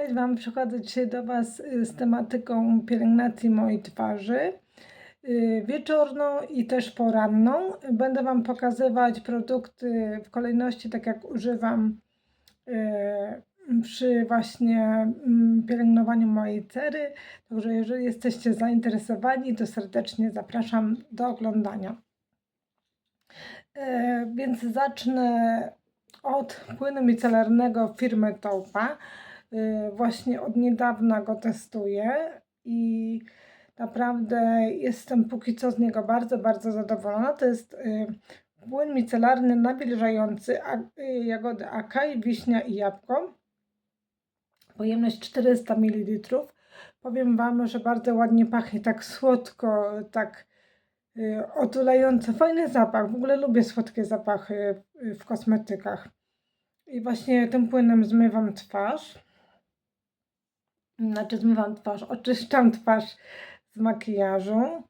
Cześć Wam, przychodzę dzisiaj do Was y, z tematyką pielęgnacji mojej twarzy y, wieczorną i też poranną. Będę Wam pokazywać produkty w kolejności, tak jak używam y, przy właśnie mm, pielęgnowaniu mojej cery. Także jeżeli jesteście zainteresowani, to serdecznie zapraszam do oglądania. Więc zacznę od płynu micelarnego firmy Taupa. Y, właśnie od niedawna go testuję i naprawdę jestem póki co z niego bardzo, bardzo zadowolona. To jest y, płyn micelarny nawilżający y, jagody akaj, wiśnia i jabłko. Pojemność 400 ml. Powiem Wam, że bardzo ładnie pachnie, tak słodko, tak otulająco. Fajny zapach. W ogóle lubię słodkie zapachy w kosmetykach. I właśnie tym płynem zmywam twarz znaczy zmywam twarz, oczyszczam twarz z makijażu.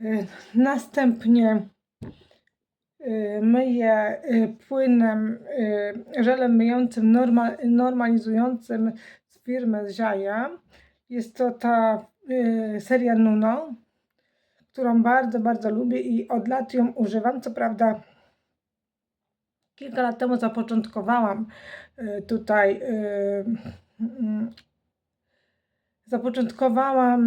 Y, następnie y, myję y, płynem, żelem myjącym, normal, normalizującym z firmy Ziaja. Jest to ta seria Nuno, którą bardzo, bardzo lubię i od lat ją używam. Co prawda kilka lat temu zapoczątkowałam tutaj zapoczątkowałam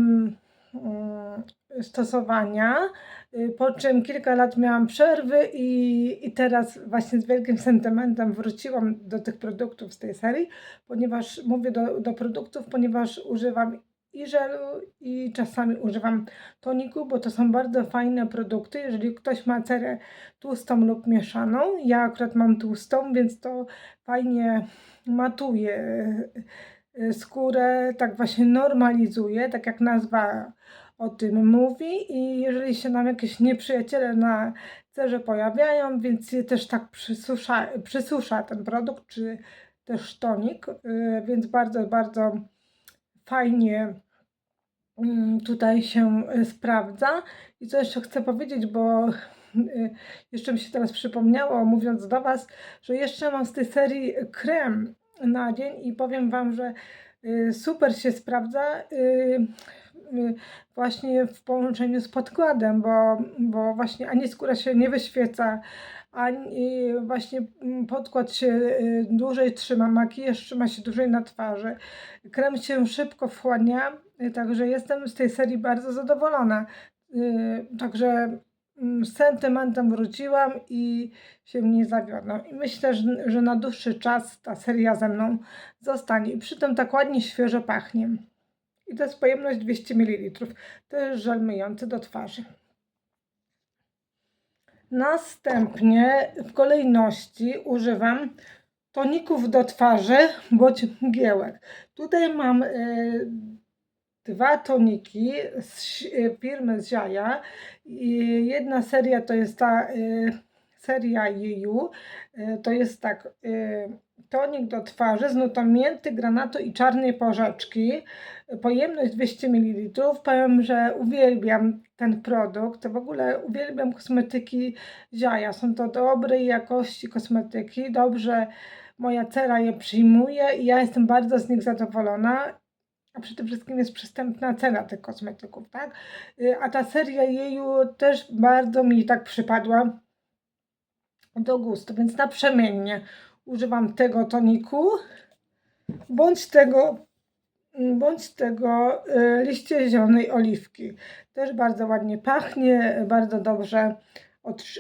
mm, stosowania, y, po czym kilka lat miałam przerwy i, i teraz właśnie z wielkim sentymentem wróciłam do tych produktów z tej serii, ponieważ mówię do, do produktów, ponieważ używam i żelu i czasami używam toniku, bo to są bardzo fajne produkty. Jeżeli ktoś ma cerę tłustą lub mieszaną, ja akurat mam tłustą, więc to fajnie matuje skórę tak właśnie normalizuje, tak jak nazwa o tym mówi. I jeżeli się nam jakieś nieprzyjaciele na cerze pojawiają, więc je też tak przysusza, przysusza ten produkt, czy też tonik, y, więc bardzo, bardzo fajnie mm, tutaj się y, sprawdza. I co jeszcze chcę powiedzieć, bo jeszcze mi się teraz przypomniało, mówiąc do Was, że jeszcze mam z tej serii krem na dzień i powiem Wam, że y, super się sprawdza y, y, właśnie w połączeniu z podkładem, bo, bo właśnie ani skóra się nie wyświeca, ani właśnie podkład się dłużej trzyma, makijaż trzyma się dłużej na twarzy. Krem się szybko wchłania, także jestem z tej serii bardzo zadowolona. Także Mm, z sentymentem wróciłam i się nie zawiodłam. I myślę, że, że na dłuższy czas ta seria ze mną zostanie. I przy tym tak ładnie świeżo pachnie. I to jest pojemność 200 ml. To jest żel myjący do twarzy. Następnie w kolejności używam toników do twarzy bądź mgiełek. Tutaj mam y, dwa toniki z y, firmy Ziaja. Jedna seria to jest ta y, seria Jeju. Y, to jest tak, tonik do twarzy z nutą mięty, granatu i czarnej porzeczki. Pojemność 200 ml. Powiem, że uwielbiam ten produkt. W ogóle uwielbiam kosmetyki Ziaja. Są to dobrej jakości kosmetyki. Dobrze moja cera je przyjmuje i ja jestem bardzo z nich zadowolona a przede wszystkim jest przystępna cena tych kosmetyków, tak? Y, a ta seria Jeju też bardzo mi tak przypadła do gustu, więc naprzemiennie używam tego toniku bądź tego bądź tego y, liście zielonej oliwki. Też bardzo ładnie pachnie, bardzo dobrze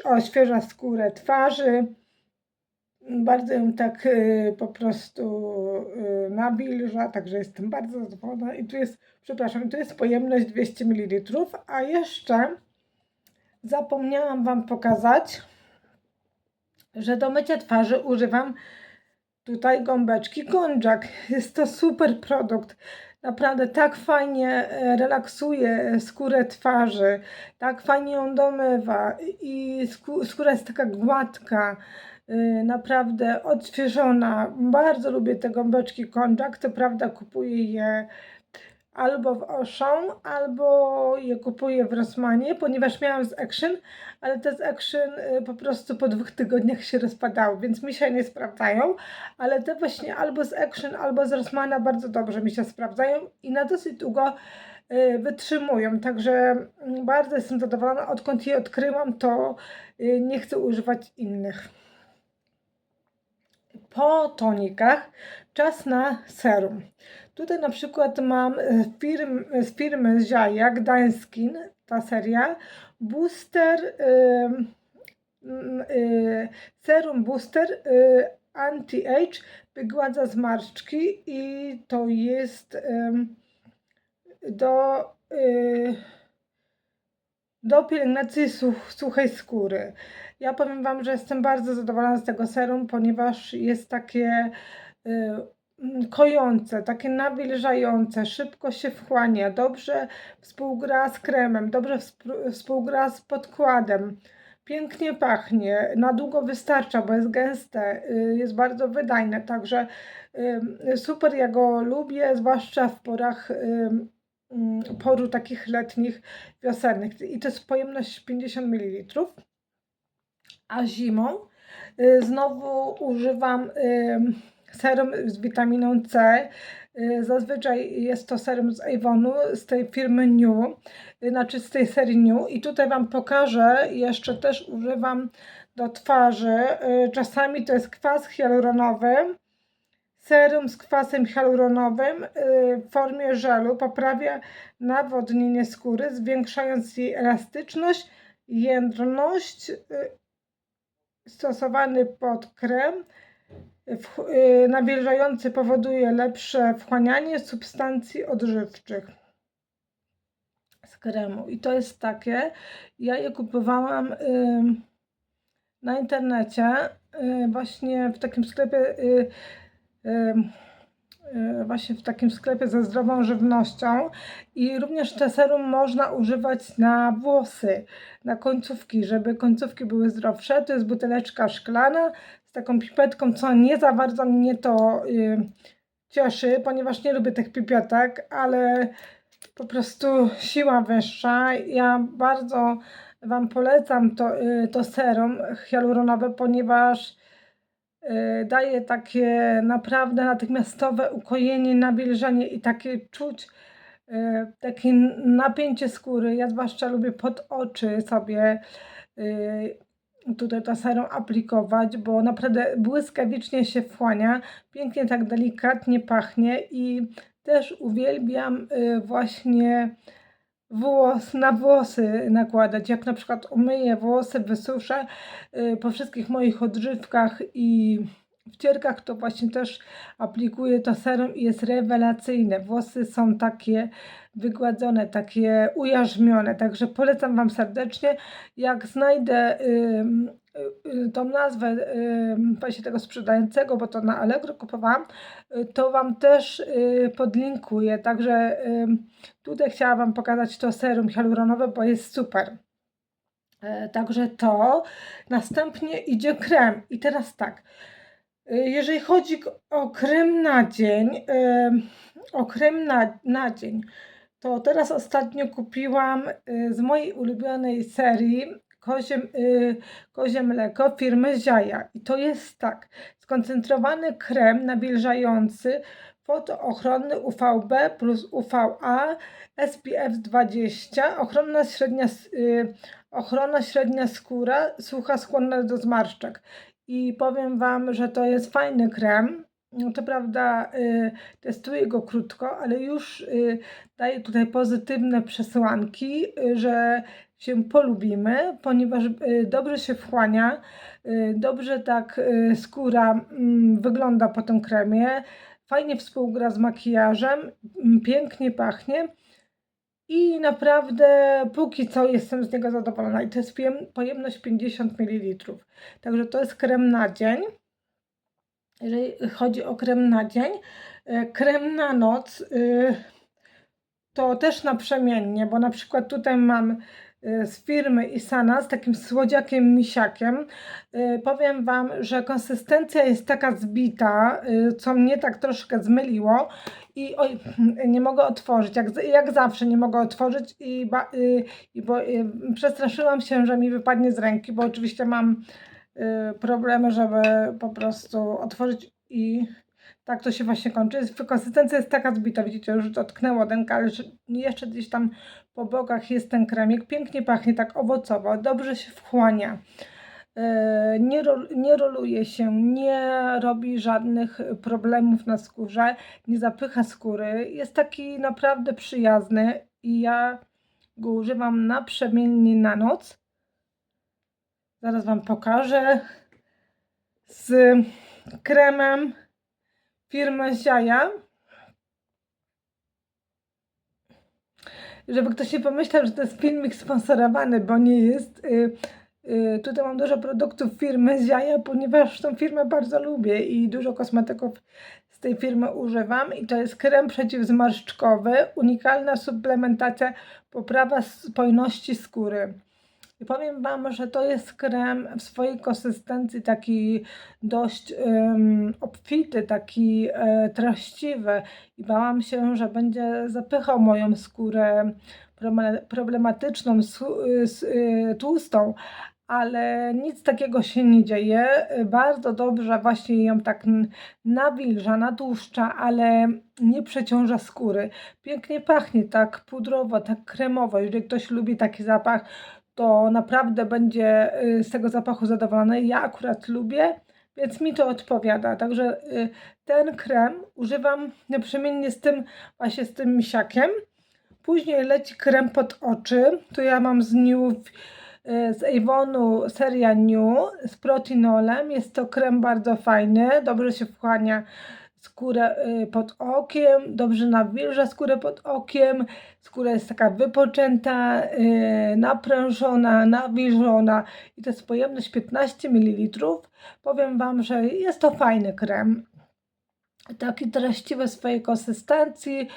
oświeża skórę twarzy bardzo ją tak y, po prostu nawilża, także jestem bardzo zadowolona. I tu jest, przepraszam, tu jest pojemność 200 ml, a jeszcze zapomniałam Wam pokazać, że do mycia twarzy używam tutaj gąbeczki Konjac. Jest to super produkt. Naprawdę tak fajnie e, relaksuje skórę twarzy, tak fajnie ją domywa i skóra jest taka gładka. Y, naprawdę odświeżona. Bardzo lubię te gąbeczki konczak. Co prawda kupuję je albo w Auchan, albo je kupuję w Rossmanie, ponieważ miałam z Action, ale te z Action y, po prostu po dwóch tygodniach się rozpadały, więc mi się nie sprawdzają, ale te właśnie albo z Action, albo z Rossmana bardzo dobrze mi się sprawdzają i na dosyć długo y, wytrzymują, także mm, bardzo jestem zadowolona, odkąd je odkryłam, to nie chcę używać innych. Po tonikach czas na serum. Tutaj na przykład mam e, firm, z firmy Zia, Gdańskin, ta seria, booster, y, y, serum booster y, anti-age, wygładza zmarszczki i to jest do, y, do pielęgnacji such, suchej skóry. Ja powiem Wam, że jestem bardzo zadowolona z tego serum, ponieważ jest takie y, mm, kojące, takie nawilżające, szybko się wchłania, dobrze współgra z kremem, dobrze współ- współgra z podkładem. Pięknie pachnie, na długo wystarcza, bo jest gęste, y, jest bardzo wydajne, także y, super, ja go lubię, zwłaszcza w porach poru takich letnich, wiosennych. I to jest pojemność 50 ml. A zimą y, znowu używam serum z witaminą C. Y, Zazwyczaj jest to serum z Avonu, z tej firmy New, y, znaczy z tej serii New. I tutaj Wam pokażę, jeszcze też używam do twarzy. Czasami to jest kwas hialuronowy. Serum z kwasem hialuronowym y, w formie żelu poprawia nawodnienie skóry, zwiększając jej elastyczność, jędrność, y, stosowany pod krem y, nawilżający powoduje lepsze wchłanianie substancji odżywczych z kremu. I to jest takie, ja je kupowałam na internecie, właśnie w takim sklepie, właśnie w takim sklepie ze zdrową żywnością i również te serum można używać na włosy, na końcówki, żeby końcówki były zdrowsze. To jest buteleczka szklana z taką pipetką, co nie za bardzo mnie to y, cieszy, ponieważ nie lubię tych pipetek, ale po prostu siła wyższa. Ja bardzo Wam polecam to, y, to serum hialuronowe, ponieważ daje takie naprawdę natychmiastowe ukojenie, nawilżenie i takie czuć y, takie napięcie skóry. Ja zwłaszcza lubię pod oczy sobie y, tutaj to serum aplikować, bo naprawdę błyskawicznie się wchłania, pięknie tak delikatnie pachnie i też uwielbiam właśnie włos, na włosy nakładać. Jak na przykład umyję włosy, wysuszę y, po wszystkich moich odżywkach i wcierkach, to właśnie też aplikuję to serum i jest rewelacyjne. Włosy są takie wygładzone, takie ujarzmione, także polecam Wam serdecznie. Jak znajdę tą nazwę ym, właśnie tego sprzedającego, bo to na Allegro kupowałam, y, to Wam też y, podlinkuję. Także tutaj chciałam Wam pokazać to serum hialuronowe, bo jest super. E, Także to. Następnie idzie krem. I teraz tak. y, Jeżeli chodzi o krem na dzień, ym, o krem na, na dzień, to teraz ostatnio kupiłam y, z mojej ulubionej serii kozie, y, kozie mleko firmy Ziaja. I to jest tak, skoncentrowany krem nawilżający, fotoochronny UVB plus UVA, SPF 20, ochrona średnia, y, ochrona średnia skóra, sucha, skłonna do zmarszczek. I powiem Wam, że to jest fajny krem. No to prawda, y, testuję go krótko, ale już y, daje tutaj pozytywne przesłanki, y, że się polubimy, ponieważ y, dobrze się wchłania, y, dobrze tak y, skóra mm, wygląda po tym kremie, fajnie współgra z makijażem, mm, pięknie pachnie i naprawdę póki co jestem z niego zadowolona. I to jest pojem- pojemność 50 ml. Także to jest krem na dzień. Jeżeli chodzi o krem na dzień, krem na noc to też naprzemiennie, bo na przykład tutaj mam z firmy Isana z takim słodziakiem misiakiem. Y, Powiem Wam, że konsystencja jest taka zbita, y, co mnie tak troszkę zmyliło i oj, nie mogę otworzyć, jak, jak zawsze nie mogę otworzyć i, ba, i bo, y, przestraszyłam się, że mi wypadnie z ręki, bo oczywiście mam problemy, żeby po prostu otworzyć i tak to się właśnie kończy. Konsystencja jest taka zbita, widzicie, już dotknęło denka, ale jeszcze gdzieś tam po bokach jest ten kremik. Pięknie pachnie, tak owocowo, dobrze się wchłania. Yy, Nie, nie roluje się, nie robi żadnych problemów na skórze, nie zapycha skóry. Jest taki naprawdę przyjazny i ja go używam naprzemiennie na noc. Zaraz Wam pokażę z kremem firmy Ziaja. Żeby ktoś nie pomyślał, że to jest filmik sponsorowany, bo nie jest. Y, y, Tutaj mam dużo produktów firmy Ziaja, ponieważ tą firmę bardzo lubię i dużo kosmetyków z tej firmy używam. I to jest krem przeciwzmarszczkowy, unikalna suplementacja, poprawa spojności skóry. I powiem Wam, że to jest krem w swojej konsystencji taki dość um, obfity, taki e, treściwy i bałam się, że będzie zapychał moją skórę problematyczną, y, tłustą, ale nic takiego się nie dzieje. Bardzo dobrze właśnie ją tak nawilża, natłuszcza, ale nie przeciąża skóry. Pięknie pachnie, tak pudrowo, tak kremowo. Jeżeli ktoś lubi taki zapach, to naprawdę będzie y, z tego zapachu zadowolony. Ja akurat lubię, więc mi to odpowiada. Także y, ten krem używam naprzemiennie z tym, właśnie z tym misiakiem. Później leci krem pod oczy. Tu ja mam z New, y, z Avonu seria New z protinolem. Jest to krem bardzo fajny, dobrze się wchłania skórę y, pod okiem, dobrze nawilża skórę pod okiem. Skóra jest taka wypoczęta, y, naprężona, nawilżona i to jest pojemność 15 ml. Powiem Wam, że jest to fajny krem. Taki treściwy w swojej konsystencji,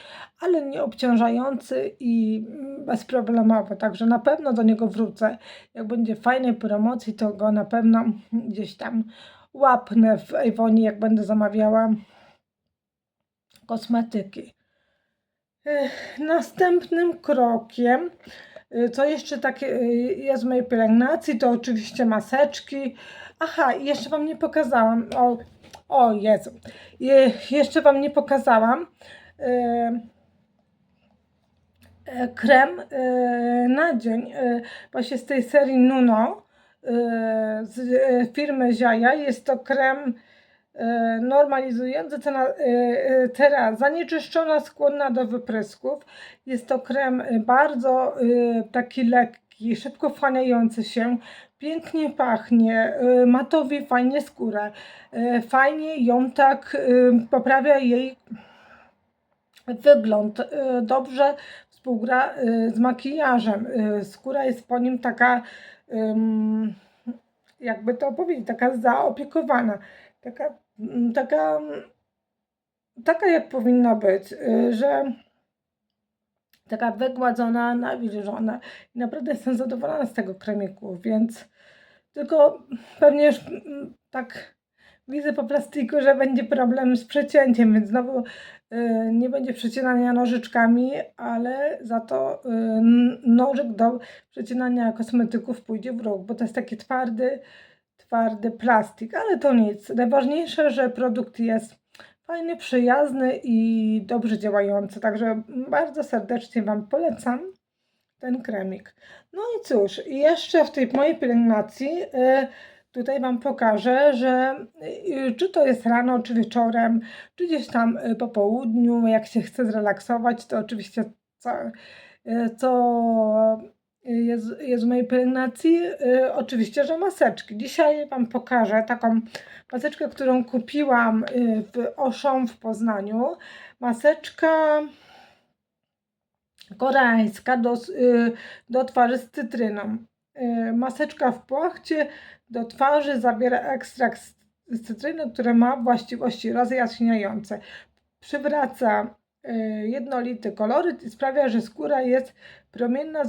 ale nie obciążający i bezproblemowy. Także na pewno do niego wrócę. Jak będzie fajnej promocji, to go na pewno gdzieś tam łapnę w Avonie, jak będę zamawiała kosmetyki. Następnym krokiem, y, co jeszcze takie y, jest w mojej pielęgnacji, to oczywiście maseczki. Aha, jeszcze Wam nie pokazałam. O, o Jezu. Je, jeszcze Wam nie pokazałam. y, e, Krem y, na dzień, y, właśnie z tej serii Nuno y, z y, firmy Ziaja. Jest to krem normalizujący cena, e, e, zanieczyszczona, skłonna do wyprysków. Jest to krem e, bardzo e, taki lekki, szybko wchłaniający się, pięknie pachnie, e, matowi fajnie skórę, e, fajnie ją tak e, poprawia jej wygląd, e, dobrze współgra e, z makijażem. E, Skóra jest po nim taka, jakby to powiedzieć, taka zaopiekowana, taka, taka, mm, taka jak powinna być, y, że taka wygładzona, nawilżona. I naprawdę jestem zadowolona z tego kremiku, więc tylko pewnie już mm, tak widzę po plastiku, że będzie problem z przecięciem, więc znowu y, nie będzie przecinania nożyczkami, ale za to y, n- nożyk do przecinania kosmetyków pójdzie w róg, bo to jest taki twardy, twardy plastik, ale to nic. Najważniejsze, że produkt jest fajny, przyjazny i dobrze działający, także bardzo serdecznie Wam polecam ten kremik. No i cóż, jeszcze w tej mojej pielęgnacji y, tutaj Wam pokażę, że y, czy to jest rano, czy wieczorem, czy gdzieś tam y, po południu, jak się chce zrelaksować, to oczywiście co, co jest, jest mojej pielęgnacji, y, oczywiście, że maseczki. Dzisiaj Wam pokażę taką maseczkę, którą kupiłam y, w Oszą w Poznaniu. Maseczka koreańska do, y, do twarzy z cytryną. Maseczka w płachcie do twarzy zawiera ekstrakt z- cytryny, który ma właściwości rozjaśniające. Przywraca jednolity koloryt i sprawia, że skóra jest promienna,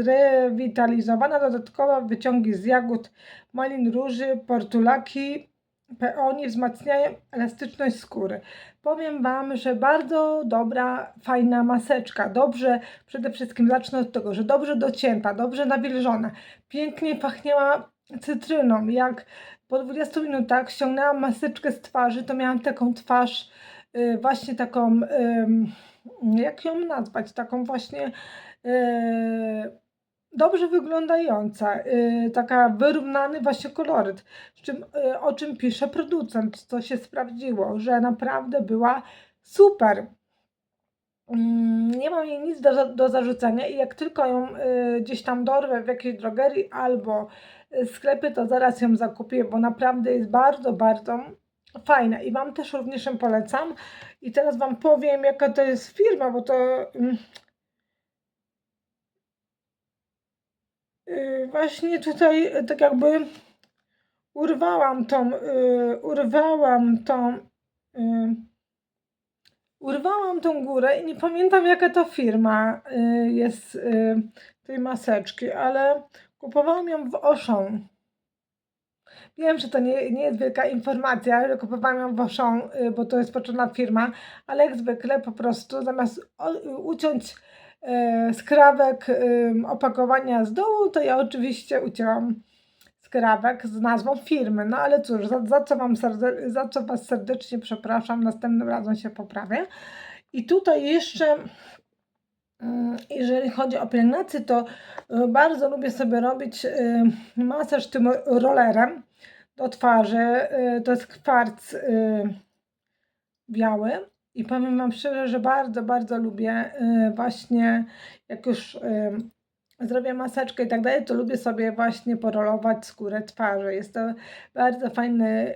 zrewitalizowana. Dodatkowo wyciągi z jagód, malin róży, portulaki, peoni wzmacniają elastyczność skóry. Powiem Wam, że bardzo dobra, fajna maseczka. Dobrze, przede wszystkim zacznę od tego, że dobrze docięta, dobrze nawilżona. Pięknie pachniała cytryną. Jak po 20 minutach ściągnęłam maseczkę z twarzy, to miałam taką twarz, y, właśnie taką, jak ją nazwać, taką właśnie y, dobrze wyglądająca, y, taka wyrównany właśnie koloryt, czym, y, o czym pisze producent, co się sprawdziło, że naprawdę była super. Mm, Nie mam jej nic do, do zarzucenia i jak tylko ją y, gdzieś tam dorwę w jakiejś drogerii albo y, sklepie, to zaraz ją zakupię, bo naprawdę jest bardzo, bardzo fajna i Wam też również ją polecam. I teraz Wam powiem, jaka to jest firma, bo to mm, y, właśnie tutaj tak jakby urwałam tą, y, urwałam tą, y, urwałam tą górę i nie pamiętam jaka to firma y, jest y, tej maseczki, ale kupowałam ją w Auchan. Wiem, że to nie, nie jest wielka informacja, ale kupowałam ją w Auchan, y, bo to jest poczęta firma, ale jak zwykle po prostu zamiast uciąć y, skrawek opakowania z dołu, to ja oczywiście ucięłam skrawek z nazwą firmy. No ale cóż, za, za, co, wam serde- za co Was serdecznie przepraszam, następnym razem się poprawię. I tutaj jeszcze, mm, jeżeli chodzi o pielęgnację, to y, bardzo lubię sobie robić masaż tym rollerem do twarzy. To jest kwarc y, biały. I powiem Wam szczerze, że bardzo, bardzo lubię y, właśnie, jak już y, zrobię maseczkę i tak dalej, to lubię sobie właśnie porolować skórę twarzy. Jest to bardzo fajny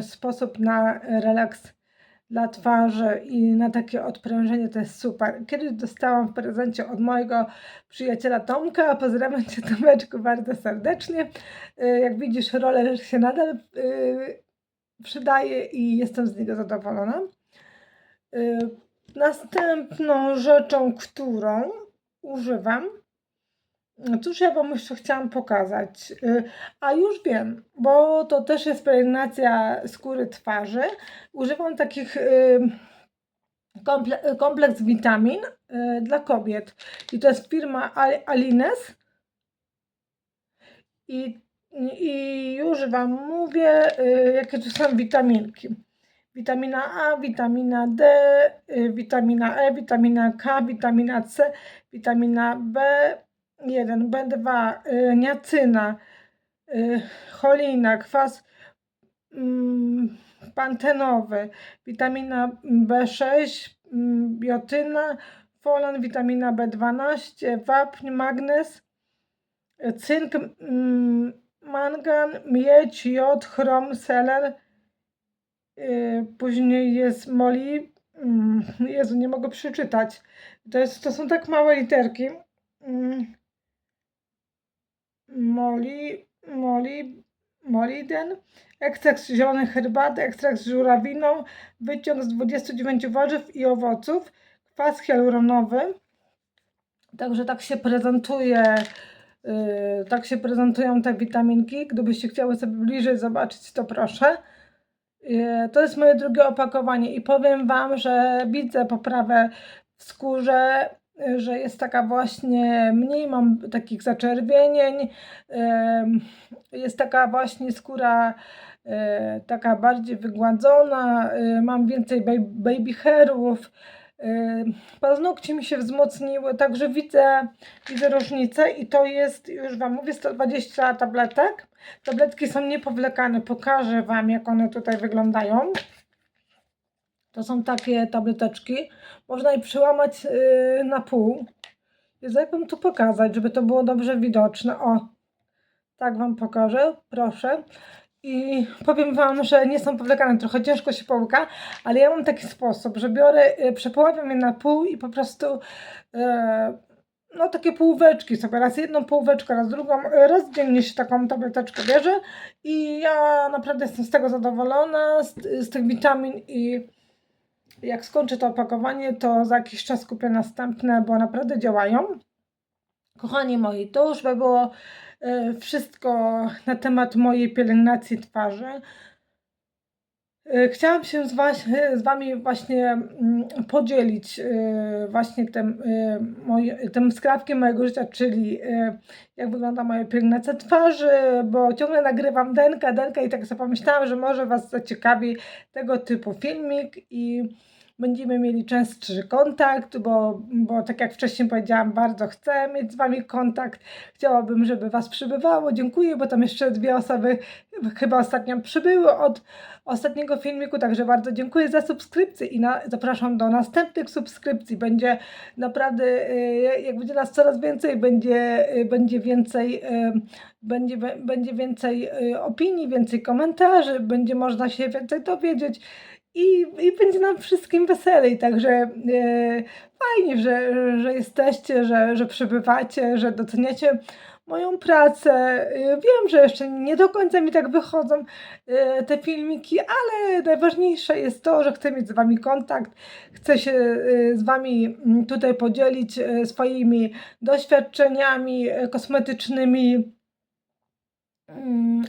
sposób na relaks dla twarzy i na takie odprężenie to jest super. Kiedyś dostałam w prezencie od mojego przyjaciela Tomka, pozdrawiam Cię Tomeczku bardzo serdecznie. Y, Jak widzisz, roller się nadal y, przydaje i jestem z niego zadowolona. Y, Następną rzeczą, którą używam, cóż ja Wam jeszcze chciałam pokazać, Y, a już wiem, bo to też jest pielęgnacja skóry twarzy. Używam takich y, komple kompleks witamin y, dla kobiet i to jest firma Al- Alines i, i już Wam mówię, jakie tu są witaminki. Witamina A, witamina D, witamina E, witamina K, witamina C, witamina B1, B2, y, niacyna, y, cholina, kwas mm, pantenowy, witamina B6, mm, biotyna, folan, witamina B12, wapń, magnez, cynk, mm, mangan, miedź, jod, chrom, seler, y, później jest moli, Jezu, nie mogę przeczytać, to, jest, to są tak małe literki. Moli, moli, moliden, ekstrakt zielonej herbaty, ekstrakt z żurawiną, wyciąg z 29 warzyw i owoców, kwas hialuronowy. Także tak się prezentuje, yy, tak się prezentują te witaminki. Gdybyście chciały sobie bliżej zobaczyć, to proszę. Yy, To jest moje drugie opakowanie i powiem Wam, że widzę poprawę w skórze, że jest taka właśnie, mniej mam takich zaczerwienień, jest taka właśnie skóra e, taka bardziej wygładzona, e, mam więcej baby hairów, e, paznokcie mi się wzmocniły, także widzę, widzę różnicę i to jest, już Wam mówię, 120 tabletek. Tabletki są niepowlekane, pokażę Wam jak one tutaj wyglądają. To są takie tableteczki, można je przełamać e, na pół. Jezu, jak Wam tu pokazać, żeby to było dobrze widoczne. O, tak Wam pokażę, proszę. I powiem Wam, że nie są powlekane, trochę ciężko się połyka, ale ja mam taki sposób, że biorę, y, przepoławiam je na pół i po prostu e, no takie półweczki sobie, raz jedną półweczkę, raz drugą, raz dziennie się taką tableteczkę bierze i ja naprawdę jestem z tego zadowolona, z, z tych witamin i, jak skończę to opakowanie, to za jakiś czas kupię następne, bo naprawdę działają. Kochani moi, to już by było e, wszystko na temat mojej pielęgnacji twarzy. E, Chciałam się z, was, z Wami właśnie mm, podzielić e, właśnie tym, e, tym skrawkiem mojego życia, czyli e, jak wygląda moja pielęgnacja twarzy, bo ciągle nagrywam denka, denka i tak sobie pomyślałam, że może Was zaciekawi tego typu filmik i będziemy mieli częstszy kontakt, bo, bo tak jak wcześniej powiedziałam, bardzo chcę mieć z Wami kontakt. Chciałabym, żeby Was przybywało. Dziękuję, bo tam jeszcze dwie osoby chyba ostatnio przybyły od ostatniego filmiku, także bardzo dziękuję za subskrypcję i na, zapraszam do następnych subskrypcji. Będzie naprawdę, y, jak będzie nas coraz więcej, będzie, y, będzie więcej, y, będzie, będzie więcej opinii, więcej komentarzy, będzie można się więcej dowiedzieć i, i będzie nam wszystkim weselej. Także e, fajnie, że, że jesteście, że, że przybywacie, że doceniacie moją pracę. E, Wiem, że jeszcze nie do końca mi tak wychodzą e, te filmiki, ale najważniejsze jest to, że chcę mieć z Wami kontakt, chcę się z Wami mm, tutaj podzielić swoimi doświadczeniami kosmetycznymi. Mm,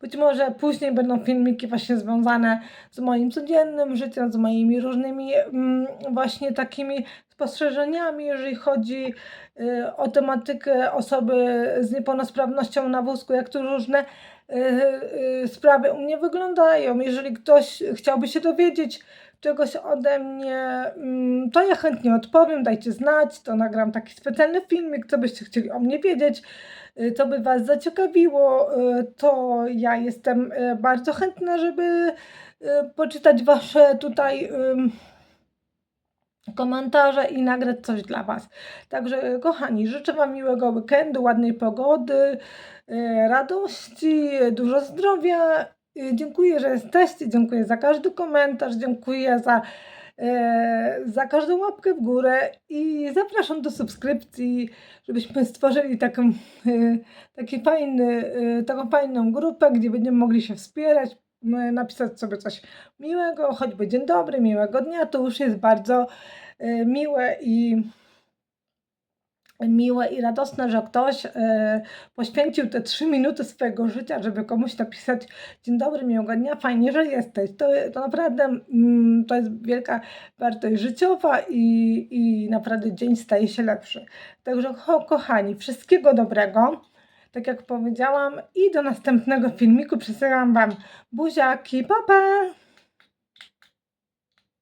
Być może później będą filmiki właśnie związane z moim codziennym życiem, z moimi różnymi mm, właśnie takimi spostrzeżeniami, jeżeli chodzi y, o tematykę osoby z niepełnosprawnością na wózku, jak tu różne y, y, sprawy u mnie wyglądają. Jeżeli ktoś chciałby się dowiedzieć czegoś ode mnie, mm, to ja chętnie odpowiem, dajcie znać, to nagram taki specjalny filmik, co byście chcieli o mnie wiedzieć y, co by Was zaciekawiło, y, to ja jestem y, bardzo chętna, żeby poczytać Wasze tutaj komentarze i nagrać coś dla Was. Także, kochani, życzę Wam miłego weekendu, ładnej pogody, radości, dużo zdrowia. Y, Dziękuję, że jesteście, dziękuję za każdy komentarz, dziękuję za, e, za każdą łapkę w górę i zapraszam do subskrypcji, żebyśmy stworzyli taką, e, taki fajny, e, taką fajną grupę, gdzie będziemy mogli się wspierać, napisać sobie coś miłego, choćby dzień dobry, miłego dnia, to już jest bardzo miłe i miłe i radosne, że ktoś e, poświęcił te trzy minuty swojego życia, żeby komuś napisać dzień dobry, miłego dnia, fajnie, że jesteś. To, to naprawdę mm, to jest wielka wartość życiowa i, i naprawdę dzień staje się lepszy. Także ko kochani, wszystkiego dobrego. Tak jak powiedziałam i do następnego filmiku przesyłam Wam buziaki. Pa, pa!